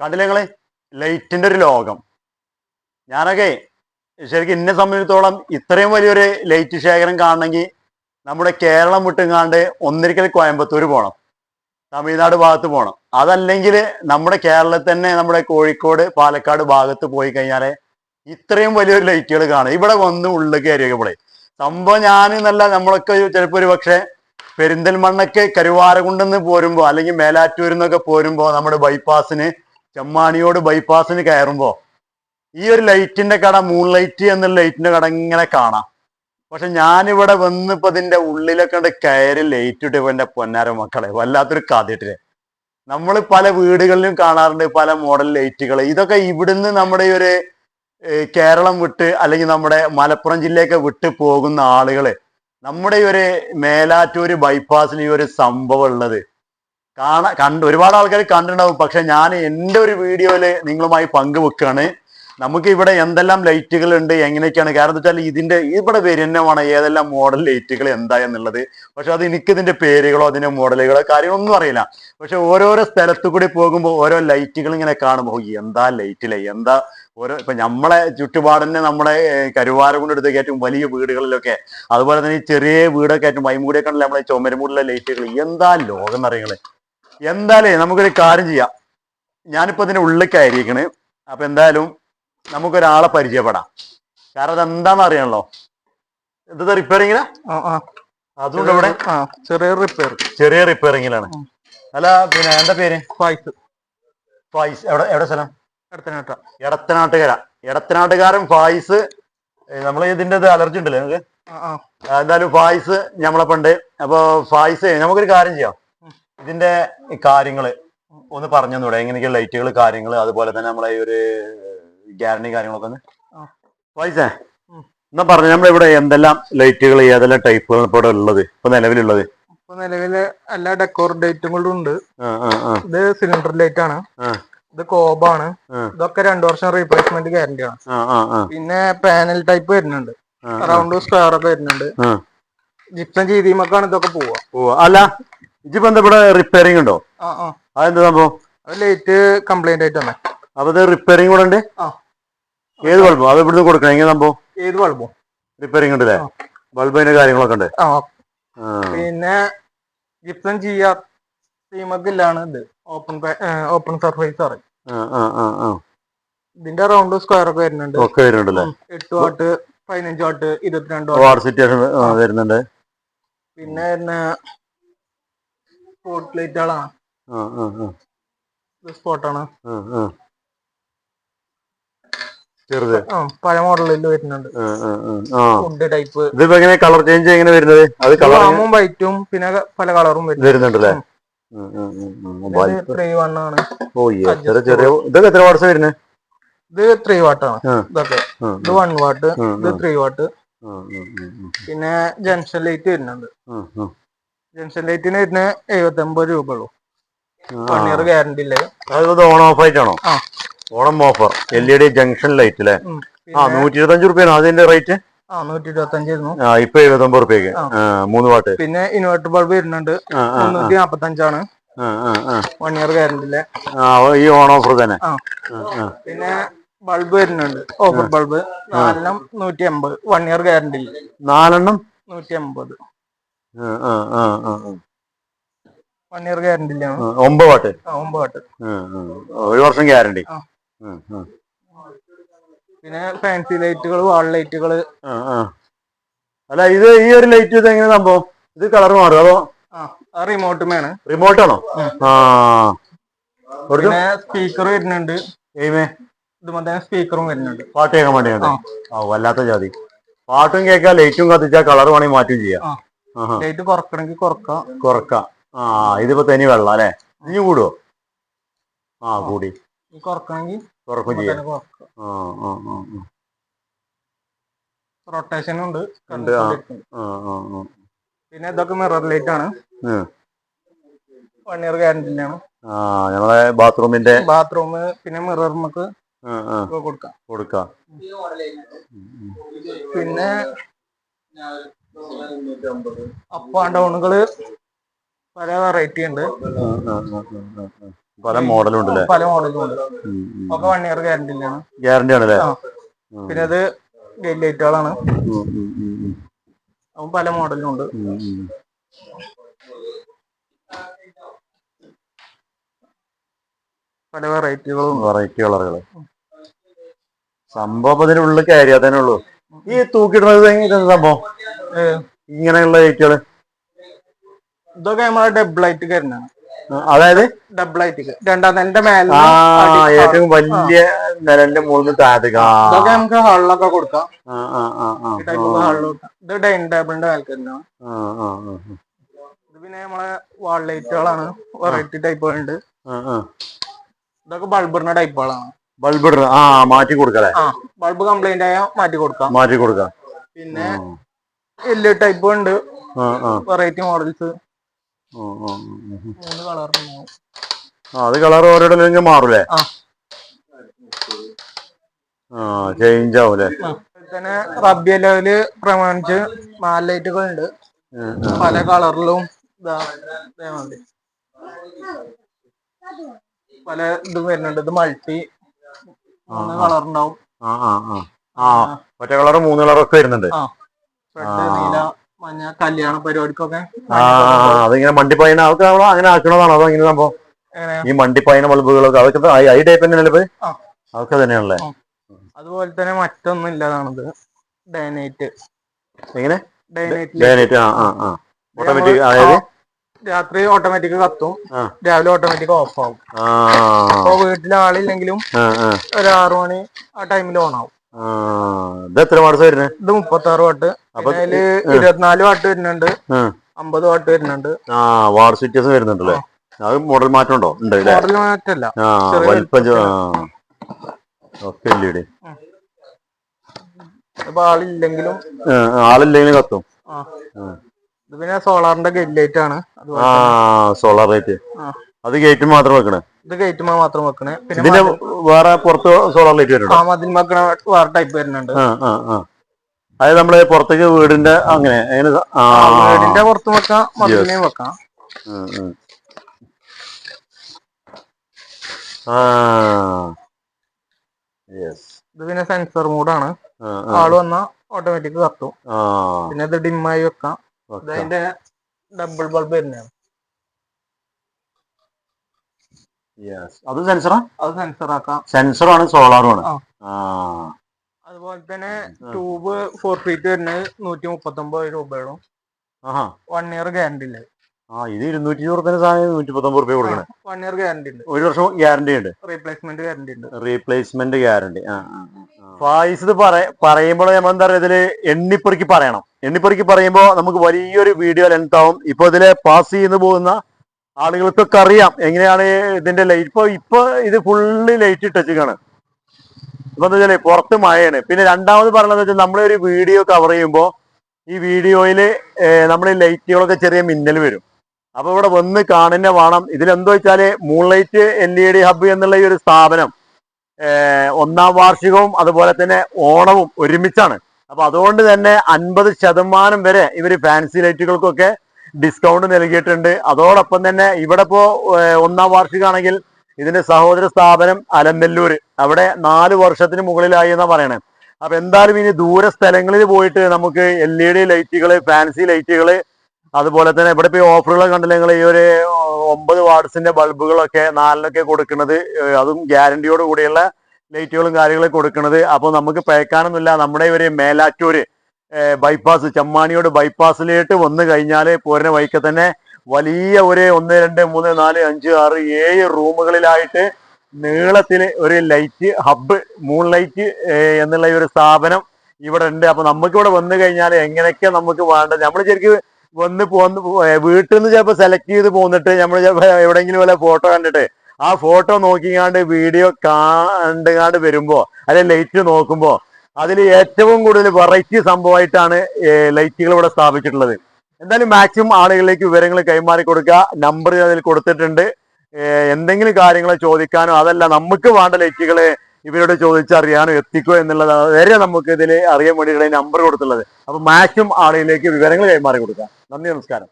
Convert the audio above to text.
കണ്ടില്ലേ നിങ്ങൾ? ലൈറ്റിന്റെ ഒരു ലോകം. ഞാനൊക്കെ ശരിക്കും എന്നെ സംബന്ധിച്ചിടത്തോളം ഇത്രയും വലിയൊരു ലൈറ്റ് ശേഖരം കാണണമെങ്കിൽ നമ്മുടെ കേരളം വിട്ടുങ്ങാണ്ട് ഒന്നിരിക്കൽ കോയമ്പത്തൂർ പോകണം തമിഴ്നാട് ഭാഗത്ത് പോകണം അതല്ലെങ്കിൽ നമ്മുടെ കേരളത്തിൽ തന്നെ നമ്മുടെ കോഴിക്കോട് പാലക്കാട് ഭാഗത്ത് പോയി കഴിഞ്ഞാൽ ഇത്രയും വലിയൊരു ലൈറ്റുകൾ കാണും. ഇവിടെ വന്ന് ഉള്ളിൽ കയറിയപ്പോഴേ സംഭവം ഞാൻ എന്നല്ല നമ്മളൊക്കെ ചിലപ്പോൾ ഒരു പക്ഷേ പെരിന്തൽമണ്ണക്ക് കരുവാരകുണ്ടെന്ന് പോരുമ്പോ അല്ലെങ്കിൽ മേലാറ്റൂരിൽ നിന്നൊക്കെ പോരുമ്പോ നമ്മുടെ ബൈപ്പാസിന് ചെമ്മാണിയോട് ബൈപ്പാസിന് കയറുമ്പോ ഈ ഒരു ലൈറ്റിന്റെ കട മൂൺ ലൈറ്റ് എന്നുള്ള ലൈറ്റിന്റെ കട ഇങ്ങനെ കാണാം. പക്ഷെ ഞാനിവിടെ വന്നിപ്പോ ഇതിന്റെ ഉള്ളിലൊക്കെ ഉണ്ട് കയറി ലൈറ്റ് ഇട്ട് ഇപ്പൊ എന്റെ പൊന്നാര മക്കളെ വല്ലാത്തൊരു കഥയിട്ടില്ലേ നമ്മൾ പല വീടുകളിലും കാണാറുണ്ട് പല മോഡൽ ലൈറ്റുകൾ ഇതൊക്കെ ഇവിടുന്ന് നമ്മുടെ ഈ ഒരു കേരളം വിട്ട് അല്ലെങ്കിൽ നമ്മുടെ മലപ്പുറം ജില്ലയൊക്കെ വിട്ട് പോകുന്ന ആളുകൾ നമ്മുടെ ഈ ഒരു മേലാറ്റൂര് ബൈപ്പാസിൽ ഈ ഒരു സംഭവം ഉള്ളത്. കാണാ കണ്ട് ഒരുപാട് ആൾക്കാർ കണ്ടിട്ടുണ്ടാവും. പക്ഷെ ഞാൻ എന്റെ ഒരു വീഡിയോയിൽ നിങ്ങളുമായി പങ്കുവെക്കുകയാണ്. നമുക്ക് ഇവിടെ എന്തെല്ലാം ലൈറ്റുകൾ ഉണ്ട് എങ്ങനെയൊക്കെയാണ്? കാരണം എന്താ വെച്ചാൽ ഇതിന്റെ ഇവിടെ വരുന്നതാണ് ഏതെല്ലാം മോഡൽ ലൈറ്റുകൾ എന്താ എന്നുള്ളത് പക്ഷെ അത് എനിക്ക് ഇതിന്റെ പേരുകളോ അതിന്റെ മോഡലുകളോ കാര്യങ്ങളൊന്നും അറിയില്ല. പക്ഷെ ഓരോരോ സ്ഥലത്തു കൂടി പോകുമ്പോൾ ഓരോ ലൈറ്റുകൾ ഇങ്ങനെ കാണുമ്പോൾ എന്താ ലൈറ്റിലെ? എന്താ ഓരോ ഇപ്പൊ നമ്മളെ ചുറ്റുപാടിനെ നമ്മളെ കരുവാര കൊണ്ട് എടുത്ത് ഏറ്റവും വലിയ വീടുകളിലൊക്കെ. അതുപോലെ തന്നെ ചെറിയ വീടൊക്കെ ആയിട്ടും വൈമൂടിയൊക്കെ ഉണ്ടല്ലോ നമ്മളെ ചുമരുമൂടിലെ ലൈറ്റുകൾ. എന്താ ലോകം എന്നറിയങ്ങൾ എന്തായാലേ നമുക്കൊരു കാര്യം ചെയ്യാം. ഞാനിപ്പോ ഇതിന്റെ ഉള്ളിൽ കയറിയിരിക്കണ്. അപ്പൊ എന്തായാലും നമുക്കൊരാളെ പരിചയപ്പെടാം. കാരണം അതെന്താന്ന് അറിയണല്ലോ ഇത് റിപ്പയറിങ്ങിനാ അതുകൊണ്ട് ഇവിടെ. ചെറിയ റിപ്പയർ ചെറിയ റിപ്പയറിങ്ങിലാണ് അല്ല പിന്നെ എന്താ പേര്? ഫായിസ് ഫായിസ് എവിടെ എവിടെ സ്ഥലം? എടുത്തനേട്ട എടത്തനാട്ടുകര. എടത്തനാട്ടുകാരൻ ഫായിസ് നമ്മൾ ഇതിന്റെ അലർജി ഉണ്ടല്ലേ നിങ്ങൾക്ക് എന്തായാലും ഫായിസ് നമ്മളെ പണ്ട്. അപ്പൊ ഫായിസ് നമുക്കൊരു കാര്യം ചെയ്യാം. ഇതിന്റെ കാര്യങ്ങൾ ഒന്ന് പറഞ്ഞു തന്നൂടെ എങ്ങനെയൊക്കെ ലൈറ്റുകൾ കാര്യങ്ങൾ അതുപോലെ തന്നെ നമ്മളെ ഈ ഒരു ഗ്യാരണ്ടി കാര്യങ്ങളൊക്കെ ഒന്ന്? ഉം. എന്നാ പറഞ്ഞു നമ്മളിവിടെ എന്തെല്ലാം ലൈറ്റുകൾ ഏതെല്ലാം ടൈപ്പുകൾ ഇപ്പൊ ഇവിടെ ഉള്ളത്? ഇപ്പൊ നിലവിലുള്ളത്? ഇപ്പൊ നിലവിൽ എല്ലാ ഡെക്കോർ ഡേറ്റും കൂടെ ഉണ്ട്. ഇത് സിലിണ്ടർ ലൈറ്റ് ആണ്. ഇത് കോബാണ്. ഇതൊക്കെ രണ്ടു വർഷം റീപ്ലേസ്മെന്റ് ഗ്യാരണ്ടി ആണ്. പിന്നെ പാനൽ ടൈപ്പ് വരുന്നുണ്ട്. റൗണ്ട് സ്ക്വയർ ഒക്കെ വരുന്നുണ്ട്. ജിപ്സം ചെയ്തിമൊക്കെയാണ് ഇതൊക്കെ പോവാ. അല്ല ഇതിപ്പോ എന്താ ഇവിടെ റിപ്പയറിംഗ് ഉണ്ടോ? അതെന്താ സംഭവം? ലേറ്റ് കംപ്ലൈന്റ് ആയിട്ട് അപ്പൊ റിപ്പയറിംഗ് കൂടെ ഉണ്ട്. ഏത് ബൾബോ അത് ഇവിടുന്ന് കൊടുക്കണം. എങ്ങനെ സംഭവം? ഏത് ബൾബോ റിപ്പയറിംഗ് ഉണ്ട് അല്ലേ? ബൾബിന്റെ കാര്യങ്ങളൊക്കെ ഉണ്ട്. പിന്നെ ജിപ്സം ചെയ്യാ ഇല്ലാണ് ഇത്. ഓപ്പൺ ഓപ്പൺ സർഫേസ് പറയും. ഇതിന്റെ റൗണ്ട് സ്ക്വയർ ഒക്കെ വരുന്നുണ്ട്. ഒക്കെ വരുന്നുണ്ടല്ലേ. എട്ട് വാട്ട് പതിനഞ്ച് വാട്ട് ഇരുപത്തിരണ്ട് വാട്ട്. വരുന്നുണ്ട്. പിന്നെ സ്പോട്ട് ലൈറ്റുകളാണ് സ്പോട്ടാണ്. ചെറുത്. പഴയ മോഡലിൽ വരുന്നുണ്ട്. ഫുഡ് ടൈപ്പ് ഇതിപ്പോ എങ്ങനെ കളർ ചേഞ്ച് എങ്ങനെ വരുന്നത്? അത് കളർ വൈറ്റും പിന്നെ പല കളറും വരുന്നുണ്ട്. വരുന്നുണ്ടല്ലേ? ഓ എത്ര ചെറിയ ഇതൊക്കെ എത്ര വാട്ട്സ് വരുന്നത് ഇത് ത്രീ വാട്ടാണ്. ഇതൊക്കെ. ഇത് വൺ വാട്ട് ഇത് ത്രീ വാട്ട് പിന്നെ ജംഗ്ഷൻ ലൈറ്റ് വരുന്നുണ്ട്. ജംഗ്ഷൻ ലൈറ്റിന് വരുന്ന എഴുപത്തി ഒമ്പത് രൂപ ഉള്ളൂ. വൺ ഇയർ ഗ്യാരണ്ടി ഇല്ലേ? അത് ഓൺ ഓഫ് ആയിട്ടാണോ. Onam offer L E D junction light അല്ലേ ആ പിന്നെ ഇരുപത്തി അഞ്ച് റുപ്യാണ് അതിന്റെ റേറ്റ് ആ നൂറ്റി ഇരുപത്തി അഞ്ചായിരുന്നു ആ ഇപ്പൊ എഴുപത്തൊമ്പത് റുപ്യക്ക് ആ. ആ മൂന്ന് വാട്ട് പിന്നെ ഇൻവെർട്ടർ ബൾബ് വരുന്നുണ്ട്. മുന്നൂറ്റി നാപ്പത്തി അഞ്ചാണ് വൺ ഇയർ ഗ്യാരണ്ടി ഇല്ലേ? ആ ഈ ഓൺ ഓഫർ തന്നെ. പിന്നെ ബൾബ് വരുന്നുണ്ട്. ഓഫർ ബൾബ് നാലെണ്ണം നൂറ്റി എൺപത് വൺ ഇയർ ഗ്യാരണ്ടി നാലെണ്ണം? നൂറ്റി എൺപത്. വൺ ഇയർ ഗ്യാരണ്ടി ഇല്ല ആ, ഒമ്പത് വാട്ട്? ആ ഒമ്പത് വാട്ട്. ഒരു വർഷം ഗ്യാരണ്ടി പിന്നെ ഫാൻസി ലൈറ്റുകൾ വാൾ ലൈറ്റുകൾ. അല്ല ഇത് ഈ ഒരു ലൈറ്റ് ഇത് എങ്ങനെ സംഭവം? ഇത് കളർ മാറും അതോ? ആ റിമോട്ട് വേണം റിമോട്ട് ആണോ? ആ. പിന്നെ സ്പീക്കർ വരുന്നുണ്ട്. ഇത് സ്പീക്കറും വരുന്നുണ്ട്. പാട്ട് കേൾക്കാൻ വേണ്ടിയാണ്. ആ. വല്ലാത്ത ജാതി. പാട്ടും കേൾക്കാം ലൈറ്റും കത്തിച്ചാൽ കളർ വേണമെങ്കിൽ മാറ്റുകയും ചെയ്യാം. കുറക്കണമെങ്കിൽ കുറക്കാം. കുറക്കാം. ആ ഇതിപ്പോ തനി വെള്ളം അല്ലെ? ഇനി കൂടുവോ ആ കൂടി. കുറക്കണമെങ്കിൽ കുറക്കും ചെയ്യാം. ഉണ്ട്. പിന്നെ ഇതൊക്കെ മിറർ ലൈറ്റ് ആണ്. വൺ ഇയർ ഗ്യാരണ്ടിയിലാണ് നമ്മളെ ബാത്റൂമിന്റെ ബാത്റൂം പിന്നെ മിറർ നമുക്ക് കൊടുക്കാം. കൊടുക്കാം. പിന്നെ അപ്പ് ആൻഡ് ഡൗണുകൾ പല വെറൈറ്റി ഉണ്ട്. പല മോഡലും ഉണ്ട്. പല മോഡലും ഉണ്ട് ഒക്കെ വൺ ഇയർ ഗ്യാരണ്ടിയിലാണ് ഗ്യാരണ്ടി ആണ്. പിന്നെ അത് ഗെയിൽ ലൈറ്റുകളാണ് അതും പല മോഡലും ഉണ്ട്. പല വെറൈറ്റികളും വെറൈറ്റി കളറുകൾ സംഭവം അതിനുള്ളിൽ ഉള്ളിൽ കയറിയാ തന്നെ ഉള്ളൂ. ഈ തൂക്കിടുന്നത് സംഭവം? ഇങ്ങനെയുള്ള ലൈറ്റുകൾ ഇതൊക്കെ നമ്മളെ ഡബിൾ ലൈറ്റ് കരുന്നാണ് അതായത്? ഡബിൾ ലൈറ്റ് രണ്ടാം എന്റെ മേലെ ഏറ്റവും വലിയ നിലന്റെ മുകളിൽ താഴത്തേക്ക് ഇതൊക്കെ നമുക്ക് ഹാളിലൊക്കെ കൊടുക്കാം. ഹാളിൽ ഇത് ഡൈനിങ് ടേബിളിന്റെ മേൽക്കരുന്നാണ് ഇത് പിന്നെ നമ്മളെ വാൾ ലൈറ്റുകളാണ് വെറൈറ്റി ടൈപ്പുകളുണ്ട്. ഇതൊക്കെ ബൾബിറിന്റെ ടൈപ്പുകളാണ് ബൾബ് ആ മാറ്റി കൊടുക്കാം ബൾബ് കംപ്ലൈന്റ് ആയാൽ മാറ്റി കൊടുക്കാം. മാറ്റി കൊടുക്കാം. പിന്നെ എൽ ടൈപ്പ് ഉണ്ട്. Variety models. മൂന്ന് അത് കളർ ഓരോടെ മാറൂലേ ചേഞ്ച് ആവൂലേ തന്നെ റബ്ബി ലെവൽ പ്രമാണിച്ച് നാല് ലൈറ്റുകൾ ഉണ്ട്. പല കളറിലും പല ഇതും വരുന്നുണ്ട്. ഇത് മൾട്ടി മൂന്ന് ആ ഒറ്റ കളർ മൂന്ന് കളറൊക്കെ വരുന്നുണ്ട്. മഞ്ഞ കല്യാണ പരിപാടിക്കൊക്കെ അതിങ്ങനെ മണ്ടിപ്പയന അതൊക്കെ നമ്മൾ അങ്ങനെ ആക്കണതാണോ? അതോ ഇങ്ങനെ സംഭവം? ഈ മണ്ടിപ്പയന ബൾബുകളൊക്കെ അതൊക്കെ ഐ ടൈപ്പ് തന്നെയല്ലേ. അതൊക്കെ തന്നെയാണല്ലേ? അതുപോലെ തന്നെ മറ്റൊന്നും ഇല്ലാതാണത്. ഡൈനൈറ്റ് എങ്ങനെ? ഡൈനൈറ്റ് ആ ആ ആ. ഓട്ടോമാറ്റിക് അതായത്? രാത്രി ഓട്ടോമാറ്റിക് കത്തും. രാവിലെ ഓട്ടോമാറ്റിക് ഓഫ് ആവും. അപ്പൊ വീട്ടിൽ ആളില്ലെങ്കിലും ഒരു ആറു മണി ആ ടൈമിൽ ഓൺ ആവും. ഇത് എത്ര വാട്സ് വരുന്നത് ഇത് മുപ്പത്തി ആറ് വാട്ട് അതിൽ ഇരുപത്തിനാല് വാട്ട് വരുന്നുണ്ട്. അമ്പത് വാട്ട് വരുന്നുണ്ട്. ആ വാർഡ് സിറ്റീസ് വരുന്നുണ്ടല്ലേ? അത് മോഡൽ മാറ്റം ഉണ്ടോ മോഡൽ മാറ്റല്ല ഒക്കെ ആളില്ലെങ്കിലും ആളില്ലെങ്കിലും കത്തും. ഇത് പിന്നെ സോളാറിന്റെ ഗേറ്റ് ലൈറ്റ് ആണ്. സോളാർ ലൈറ്റ് അത് ഗേറ്റ് മാത്രം വെക്കണേ? ഇത് ഗേറ്റുമ്മ മാത്രം വെക്കണേ. പിന്നെ ഇതിന്റെ വേറെ പുറത്ത് സോളാർ ലൈറ്റ് ആ വരുന്നുണ്ടോ മതിൽ വെക്കണ വേറെ ടൈപ്പ് വരുന്നുണ്ട്. ആ ആ ആ. അതായത് നമ്മൾ പുറത്തേക്ക് വീടിന്റെ അങ്ങനെ അങ്ങനെ ആ. ആ, വീടിന്റെ പുറത്ത് വെക്കാം മതിലിനെയും വെക്കാം. ആ ഇത് പിന്നെ സെൻസർ മോഡാണ് ആ ആ. ആൾ വന്നാ ഓട്ടോമാറ്റിക് കത്തും. ആ. പിന്നെ ഇത് ഡിമ്മായി വെക്കാം. അതിന്റെ ഡബിൾ ബൾബ് വരുന്നതാണ്. അത് സെൻസറാ അത് സെൻസർ ആക്കാം. സെൻസറാണ് ആ. ആ. അതുപോലെ തന്നെ ട്യൂബ് ഫോർ ഫീറ്റ് വരുന്നത് നൂറ്റി മുപ്പത്തി ഒമ്പത് രൂപയുള്ളൂ വൺ ഇയർ ഗ്യാരണ്ടി ഉണ്ട് ആ ഇത് ഇരുന്നൂറ്റി ഇരുപത്തിന് സാധനം നൂറ്റി പത്തൊമ്പത് റുപ്യ കൊടുക്കണേ. വൺ ഇയർ ഗ്യാരണ്ടി ഉണ്ട് ഒരു വർഷം ഗ്യാരണ്ടി ഉണ്ട് റീപ്ലേസ്മെന്റ് ഗ്യാരണ്ടി ഉണ്ട് റീപ്ലേസ്മെന്റ് ഗ്യാരണ്ടി ഫായിസ് ഇത് പറ- പറയുമ്പോൾ നമ്മൾ എന്താ പറയുക ഇതിൽ എണ്ണിപ്പെറുക്കി പറയണം. എണ്ണിപ്പെറുക്കി പറയുമ്പോൾ നമുക്ക് വലിയൊരു വീഡിയോ ലെങ്ത് ആവും. ഇപ്പൊ ഇതിലെ പാസ് ചെയ്യുന്ന പോകുന്ന ആളുകൾക്കൊക്കെ അറിയാം എങ്ങനെയാണ് ഇതിന്റെ ലൈറ്റ് ഇപ്പൊ ഇപ്പൊ ഇത് ഫുള്ള് ലൈറ്റ് ഇട്ടാണ് ഇപ്പൊ എന്താ വെച്ചാൽ പുറത്ത് മഴയാണ്. പിന്നെ രണ്ടാമത് പറയുന്നത് വെച്ചാൽ ഒരു വീഡിയോ കവർ ചെയ്യുമ്പോൾ ഈ വീഡിയോയിൽ നമ്മൾ ലൈറ്റുകളൊക്കെ ചെറിയ മിന്നൽ വരും. അപ്പൊ ഇവിടെ വന്ന് കാണുന്ന വേണം. ഇതിലെന്തോ വെച്ചാൽ moonlight L E D hub എന്നുള്ള ഈ ഒരു സ്ഥാപനം ഒന്നാം വാർഷികവും അതുപോലെ തന്നെ ഓണവും ഒരുമിച്ചാണ്. അപ്പൊ അതുകൊണ്ട് തന്നെ അൻപത് ശതമാനം വരെ ഇവർ ഫാൻസി ലൈറ്റുകൾക്കൊക്കെ ഡിസ്കൗണ്ട് നൽകിയിട്ടുണ്ട്. അതോടൊപ്പം തന്നെ ഇവിടെ ഇപ്പോ ഒന്നാം വാർഷികമാണെങ്കിൽ ഇതിന്റെ സഹോദര സ്ഥാപനം അലന്തല്ലൂർ അവിടെ നാല് വർഷത്തിന് മുകളിലായി എന്നാ പറയണേ. അപ്പൊ എന്തായാലും ഇനി ദൂര സ്ഥലങ്ങളിൽ പോയിട്ട് നമുക്ക് എൽ ഇ ഡി ലൈറ്റുകൾ ഫാൻസി ലൈറ്റുകൾ അതുപോലെ തന്നെ ഇവിടെ ഇപ്പൊ ഓഫറുകൾ കണ്ടില്ല നിങ്ങൾ ഈ ഒരു ഒമ്പത് വാട്സിന്റെ ബൾബുകളൊക്കെ നാലിനൊക്കെ കൊടുക്കുന്നത് അതും ഗ്യാരണ്ടിയോട് കൂടിയുള്ള ലൈറ്റുകളും കാര്യങ്ങളും കൊടുക്കുന്നത്. അപ്പോൾ നമുക്ക് പേക്കാനൊന്നുമില്ല. നമ്മുടെ ഒരു മേലാറ്റൂര് ബൈപ്പാസ് ചമ്മാണിയോട് ബൈപ്പാസിലേക്ക് വന്നു കഴിഞ്ഞാൽ പോരുന്ന വഴിക്ക് തന്നെ വലിയ ഒരു ഒന്ന് രണ്ട് മൂന്ന് നാല് അഞ്ച് ആറ് ഏഴ് റൂമുകളിലായിട്ട് നീളത്തിൽ ഒരു ലൈറ്റ് ഹബ്ബ് മൂൺ ലൈറ്റ് എന്നുള്ള ഒരു സ്ഥാപനം ഇവിടെ ഉണ്ട്. അപ്പൊ നമുക്ക് ഇവിടെ വന്നു കഴിഞ്ഞാൽ എങ്ങനെയൊക്കെ നമുക്ക് വേണ്ടത്? നമ്മൾ ശരിക്കും വന്ന് പോന്ന് വീട്ടിൽ നിന്ന് ചിലപ്പോൾ സെലക്ട് ചെയ്ത് പോന്നിട്ട് നമ്മൾ ചിലപ്പോൾ എവിടെയെങ്കിലും വല്ല ഫോട്ടോ കണ്ടിട്ട് ആ ഫോട്ടോ നോക്കിക്കാണ്ട് വീഡിയോ കണ്ടുകാണ്ട് വരുമ്പോ അല്ലെ ലൈറ്റ് നോക്കുമ്പോ അതിൽ ഏറ്റവും കൂടുതൽ വെറൈറ്റി സംഭവമായിട്ടാണ് ലൈറ്റുകൾ ഇവിടെ സ്ഥാപിച്ചിട്ടുള്ളത്. എന്തായാലും മാക്സിമം ആളുകളിലേക്ക് വിവരങ്ങൾ കൈമാറി കൊടുക്കുക. നമ്പർ അതിൽ കൊടുത്തിട്ടുണ്ട്. എന്തെങ്കിലും കാര്യങ്ങൾ ചോദിക്കാനോ അതല്ല നമുക്ക് വേണ്ട ലൈറ്റുകൾ ഇവരോട് ചോദിച്ചറിയാനോ എത്തിക്കോ എന്നുള്ളത് വരെ നമുക്ക് ഇതിൽ അറിയാൻ വേണ്ടിയിട്ടുള്ള നമ്പർ കൊടുത്തുള്ളത് അപ്പൊ മാക്സിമം ആളുകളിലേക്ക് വിവരങ്ങൾ കൈമാറി കൊടുക്കുക. നന്ദി നമസ്കാരം.